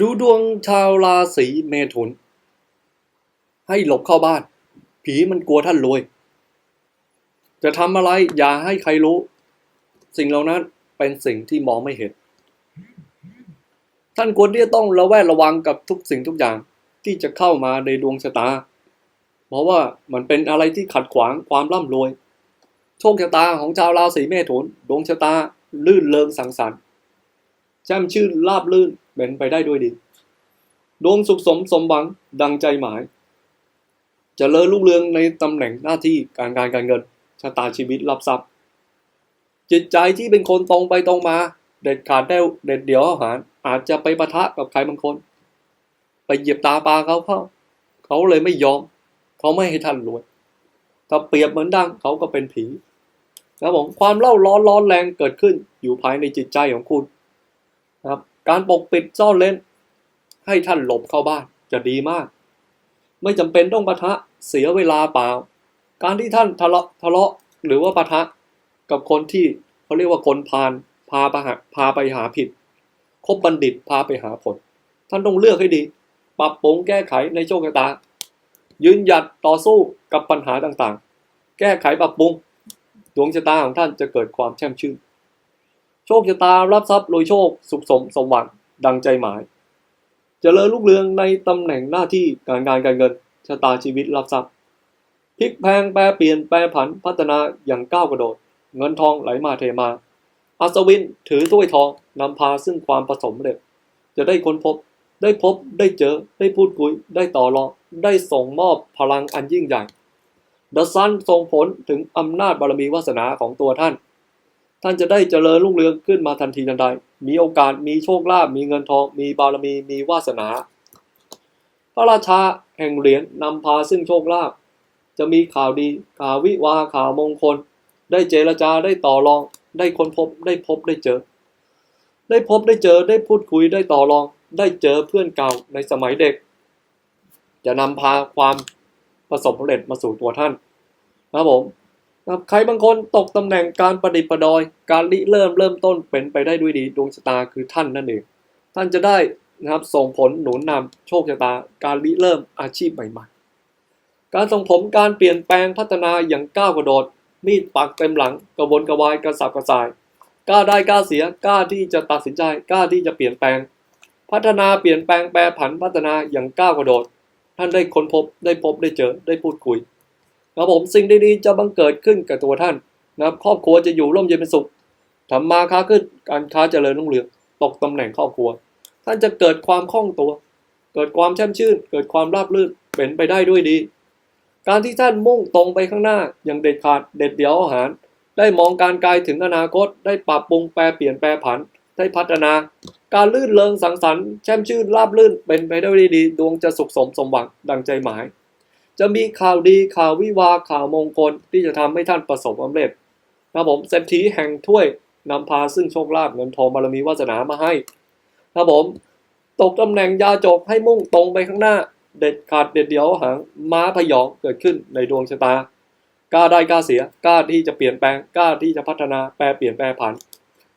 ดูดวงชาวราศีเมถุน ให้หลบเข้าบ้าน ผีมันกลัวท่านรวย จะทำอะไรอย่าให้ใครรู้ สิ่งเหล่านั้นเป็นสิ่งที่มองไม่เห็น ท่านควรที่จะต้องระแวดระวังกับทุกสิ่งทุกอย่างที่จะเข้ามาในดวงชะตา เพราะว่ามันเป็นอะไรที่ขัดขวางความร่ำรวย โชคชะตาของชาวราศีเมถุน ดวงชะตาลื่นเริงสังสรรค์แช่มชื่นลาบลื่น เป็นไปได้ด้วยดี ดวงสุขสมสมหวังดังใจหมายจเจริญรุ่งเรืองในตำแหน่งหน้าที่การงานการเงินชะตาชีวิตรับทรัพย์ จิตใจที่เป็นคนตรงไปตรงมา เด็ดขาดได้เด็ดเดี่ยวอาหาร อาจจะไปปะทะกับใครบางคน ไปเหยียบตาปลาเขาเข้า เขาเลยไม่ยอม เขาไม่ให้ท่านรวยถ้าเปรียบเหมือนดังเขาก็เป็นผีนะครับผมความเล่าร้อนร้อนแรงเกิดขึ้นอยู่ภายในจิตใจของคุณนะครับ การปกปิดซ่อนเล่น ให้ท่านหลบเข้าบ้านจะดีมาก ไม่จำเป็นต้องปะทะเสียเวลาเปล่า การที่ท่านทะเลาะทะเลาะหรือว่าปะทะกับคนที่เขาเรียกว่าคนพาลพาไปหาพาไปหาผิด คบบัณฑิตพาไปหาผล ท่านต้องเลือกให้ดี ปรับปรุงแก้ไขในโชคชะตา ยืนหยัดต่อสู้กับปัญหาต่างๆ แก้ไขปรับปรุงดวงชะตาของท่านจะเกิดความแช่มชื่น โชคชะตารับทรัพย์รวยโชค สุขสมสมหวังดังใจหมายจเจริญรุ่งเรืองในตำแหน่งหน้าที่การงานการเงินชะตาชีวิตรับทรัพย์พลิกแพงแปรเปลี่ยนแปรผันพัฒนาอย่างก้าวกระโดด เงินทองไหลมาเทมาอัศวินถือถ้วยทองนำพาซึ่งความผสมเร็จจะได้ค้นพบ ได้พบได้เจอ ได้พูดคุย ได้ต่อรอง ได้ส่งมอบพลังอันยิ่งใหญ่เดอะซันส่งผลถึงอำนาจบารมีวาสนาของตัวท่าน ท่านจะได้เจริญรุ่งเรืองขึ้นมาทันทีทันใด มีโอกาสมีโชคลาภมีเงินทอง มีบารมีมีวาสนา พระราชาแห่งเหรียญนำพาซึ่งโชคลาภจะมีข่าวดีข่าววิวาข่าวมงคล ได้เจรจาได้ต่อรอง ได้ค้นพบได้พบได้เจอ ได้พบได้เจอได้พูดคุยได้ต่อรอง ได้เจอเพื่อนเก่าในสมัยเด็ก จะนำพาความประสบผลสำเร็จมาสู่ตัวท่านนะครับผม นะครับใครบางคนตกตำแหน่งการประดิษฐ์ประดอย การริเริ่มเริ่มต้นเป็นไปได้ด้วยดีดวงชะตาคือท่านนั่นเอง ท่านจะได้นะครับส่งผลหนุนนำโชคชะตา การริเริ่มอาชีพใหม่ๆ การส่งผลการเปลี่ยนแปลงพัฒนาอย่างก้าวกระโดด มีดปักเต็มหลังกระวนกระวายกระสับกระส่ายกล้าได้กล้าเสียกล้าที่จะตัดสินใจกล้าที่จะเปลี่ยนแปลง พัฒนาเปลี่ยนแปลงแปรผันพัฒนาอย่างก้าวกระโดด ท่านได้ค้นพบได้พบได้เจอได้พูดคุย นะครับผมสิ่งดีๆจะบังเกิดขึ้นกับตัวท่านนะครับครอบครัวจะอยู่ร่มเย็นเป็นสุขทำมาค้าขึ้นการค้าเจริญรุ่งเรืองตกตำแหน่งครอบครัว ท่านจะเกิดความคล่องตัว เกิดความแช่มชื่น เกิดความราบรื่นเป็นไปได้ด้วยดี การที่ท่านมุ่งตรงไปข้างหน้าอย่างเด็ดขาดเด็ดเดี่ยวอาหาร ได้มองการไกลถึงอนาคต ได้ปรับปรุงแปรเปลี่ยนแปรผัน ได้พัฒนา การลื่นเริงสังสรรค์แช่มชื่นราบลื่นเป็นไปได้ด้วยดี ดวงจะสุขสมสมหวังดังใจหมาย จะมีข่าวดีข่าววิวาข่าวมงคลที่จะทำให้ท่านประสบความสำเร็จนะครับผมเศรษฐีแห่งถ้วยนำพาซึ่งโชคลาภเงินทองบารมีวาสนามาให้นะครับผมตกตำแหน่งยาจกให้มุ่งตรงไปข้างหน้า เด็ดขาดเด็ดเดี่ยวหางม้าพยองเกิดขึ้นในดวงชะตากล้าได้กล้าเสียกล้าที่จะเปลี่ยนแปลงกล้าที่จะพัฒนาแปรเปลี่ยนแปรผัน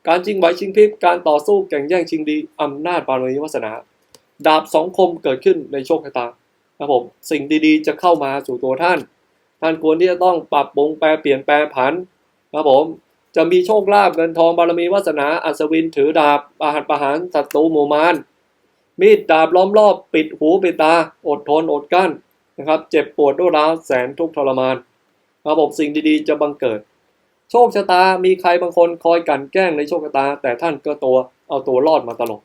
การชิงไหวชิงพริบการต่อสู้แข่งแย่งชิงดีอำนาจบารมีวาสนา ดาบสองคมเกิดขึ้นในโชคชะตา ครับผมสิ่งดีๆ จะเข้ามาสู่ตัวท่าน ท่านควรที่จะต้องปรับปรุงแปรเปลี่ยนแปรผันครับผมจะมีโชคลาภเงินทองบารมีวาสนาอัศวินถือดาบประหัตประหารศัตรูหมู่มารมีดดาบล้อมรอบปิดหูปิดตา อดทนอดกั้นนะครับ เจ็บปวดด้วยร้าวแสนทุกข์ทรมานครับผมสิ่งดีๆ จะบังเกิด โชคชะตามีใครบางคนคอยกั่นแกล้งในโชคชะตา แต่ท่านก็ตัวเอาตัวรอดมาตลอด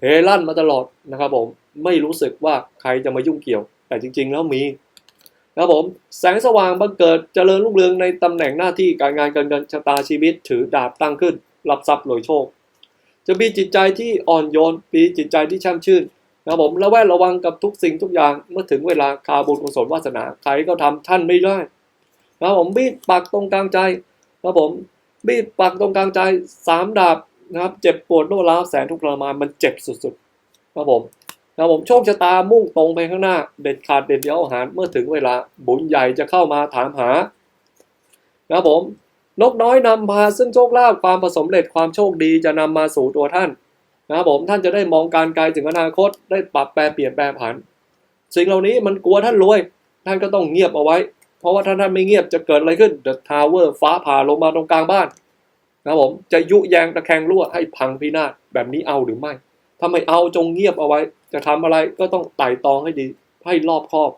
เฮลั่นมาตลอดนะครับผมไม่รู้สึกว่าใครจะมายุ่งเกี่ยว แต่จริง ๆ แล้วมีนะครับผมแสงสว่างบังเกิดเจริญรุ่งเรืองในตำแหน่งหน้าที่การงานการเงินชะตาชีวิต ถือดาบตั้งขึ้น รับทรัพย์รวยโชค จะมีจิตใจที่อ่อนโยนมีจิตใจที่ช่ำชื่นนะครับผมระแวดระวังกับทุกสิ่งทุกอย่างเมื่อถึงเวลาคาบุญกุศลวาสนาใครก็ทำท่านไม่ได้นะครับผมมีดปักตรงกลางใจนะครับผมมีดปักตรงกลางใจสามดาบ นะครับ เจ็บปวดโน้ร้าวแสนทุกข์ทรมานมันเจ็บสุดๆนะครับผมนะผมโชคชะตามุ่งตรงไปข้างหน้า เด็ดขาดเด็ดเดี่ยวอาหารเมื่อถึงเวลา บุญใหญ่จะเข้ามาถามหานะผม นกน้อยนำพาซึ่งโชคลาภความผสมเร็จความโชคดีจะนำมาสู่ตัวท่านนะครับผมท่านจะได้มองการไกลถึงอนาคต ได้ปรับแปลเปลี่ยนแปลผัน สิ่งเหล่านี้มันกลัวท่านรวย ท่านก็ต้องเงียบเอาไว้ เพราะว่าถ้าท่านไม่เงียบจะเกิดอะไรขึ้น The Tower ฟ้าผ่าลงมาตรงกลางบ้าน นะครับผมจะยุแยงตะแคงรั่วให้พังพินาศแบบนี้เอาหรือไม่ถ้าไม่เอาจงเงียบเอาไว้ จะทำอะไรก็ต้องไต่ตองให้ดีให้รอบคอบ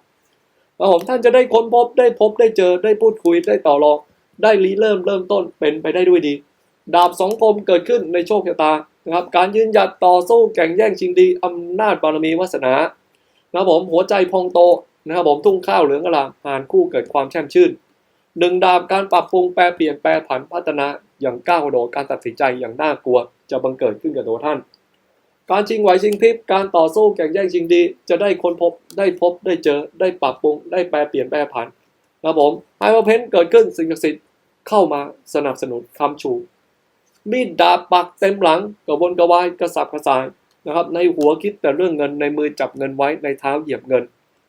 นะครับผมท่านจะได้ค้นพบได้พบได้เจอได้พูดคุยได้ต่อรอง ได้รีเริ่มเริ่มต้นเป็นไปได้ด้วยดี ดาบสองคมเกิดขึ้นในโชคชะตานะครับ การยืนหยัดต่อสู้แข่งแย่งชิงดีอำนาจบารมีวาสนานะครับผมหัวใจพองโตนะครับผมทุ่งข้าวเหลืองอลามหานคู่เกิดความแช่มชื่นหนึ่งดาบการปรับปรุงแปรเปลี่ยนแปรผันพัฒนา อย่างก้าวกระโดดการตัดสินใจอย่างน่ากลัวจะบังเกิดขึ้นกับตัวท่าน การชิงไหวชิงพริบการต่อสู้แข่งแย่งชิงดี จะได้ค้นพบได้พบได้เจอได้ปรับปรุง ได้แปรเปลี่ยนแปรผันนะครับผมไฮเปอร์เพนเกิดขึ้นสิ่งศักดิ์สิทธิ์เข้ามาสนับสนุนคำชู มีดดาบปักเต็มหลังกระวนกระวายกระสับกระส่ายนะครับ ในหัวคิดแต่เรื่องเงินในมือจับเงินไว้ในเท้าเหยียบเงิน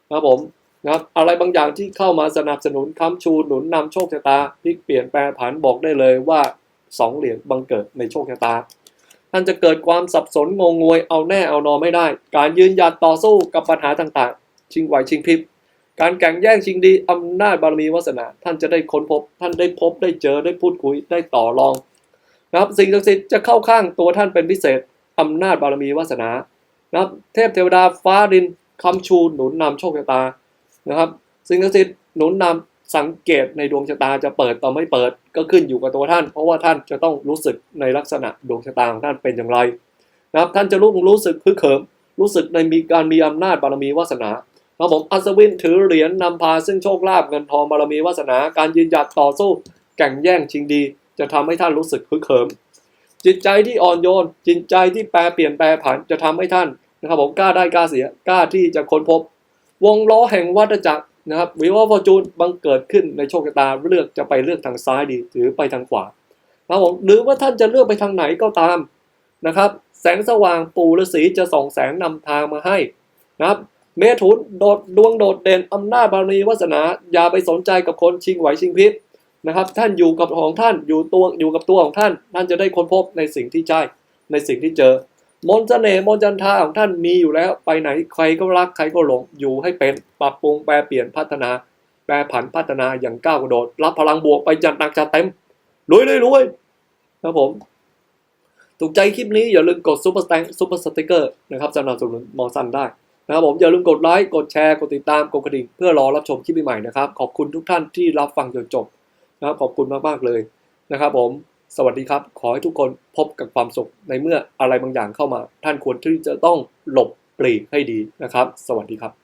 นะครับผมนะครับอะไรบางอย่างที่เข้ามาสนับสนุนค้ำชูหนุนนำโชคชะตาพลิกเปลี่ยนแปลผันบอกได้เลยว่า สองเหรียญบังเกิดในโชคชะตา ท่านจะเกิดความสับสนงงงวยเอาแน่เอานอนไม่ได้ การยืนหยัดต่อสู้กับปัญหาต่างๆ ชิงไหวชิงพริบ การแข่งแย่งชิงดีอำนาจบารมีวาสนา ท่านจะได้ค้นพบ ท่านได้พบได้เจอได้พูดคุยได้ต่อรองนะครับสิ่งศักดิ์สิทธิ์จะเข้าข้างตัวท่านเป็นพิเศษอำนาจบารมีวาสนานะครับเทพเทวดาฟ้าดินคำชูหนุนนำโชคชะตานะครับสิ่งศักดิ์สิทธิ์หนุนนำ สังเกตในดวงชะตาจะเปิดต่อไม่เปิดก็ขึ้นอยู่กับตัวท่าน เพราะว่าท่านจะต้องรู้สึกในลักษณะดวงชะตาของท่านเป็นอย่างไรนะครับท่านจะรู้รู้สึกพึกเขิมรู้สึกในมีการมีอำนาจบารมีวาสนาครับผมอัศวินถือเหรียญนำพาซึ่งโชคลาภเงินทองบารมีวาสนา การยืนหยัดต่อสู้ แข่งแย่งชิงดี จะทำให้ท่านรู้สึกพึกเขิมจิตใจที่อ่อนโยน จิตใจที่แปรเปลี่ยนแปรผันจะทำให้ท่านนะครับผมกล้าได้กล้าเสียกล้าที่จะค้นพบ วงล้อแห่งวัฏจักร นะครับวิวาฟอร์จูนบังเกิดขึ้นในโชคชะตาเลือกจะไปเลือกทางซ้ายดีหรือไปทางขวานะครับผมหรือว่าท่านจะเลือกไปทางไหนก็ตามนะครับ แสงสว่างปู่ฤาษีจะส่องแสงนำทางมาให้นะครับ เมถุนโดดดวงโดดเด่นอำนาจบารมีวาสนา อย่าไปสนใจกับคนชิงไหวชิงพริบนะครับ ท่านอยู่กับของท่านอยู่ตัวอยู่กับตัวของท่าน ท่านจะได้ค้นพบในสิ่งที่ใช่ในสิ่งที่เจอ มนต์เสน่ห์มนต์จันทาของท่านมีอยู่แล้ว ไปไหนใครก็รักใครก็หลงอยู่ให้เป็นปรับปรุงแปลเปลี่ยนพัฒนา แปรผันพัฒนาอย่างก้าวกระโดด รับพลังบวกไปจัดหนักจัดเต็มรวยเลยรวยครับผมถูกใจคลิปนี้อย่าลืมกดซุปเปอร์สแตงซุปเปอร์สติกเกอร์นะครับสนับสนุนมอสันได้นะครับผมอย่าลืมกดไลค์กดแชร์กดติดตามกดกระดิ่งเพื่อรอรับชมคลิปใหม่ๆนะครับขอบคุณทุกท่านที่รับฟังจนจบนะครับขอบคุณมากๆเลยนะครับผม สวัสดีครับ ขอให้ทุกคนพบกับความสุขในเมื่ออะไรบางอย่างเข้ามา ท่านควรที่จะต้องหลบปลีกให้ดีนะครับ สวัสดีครับ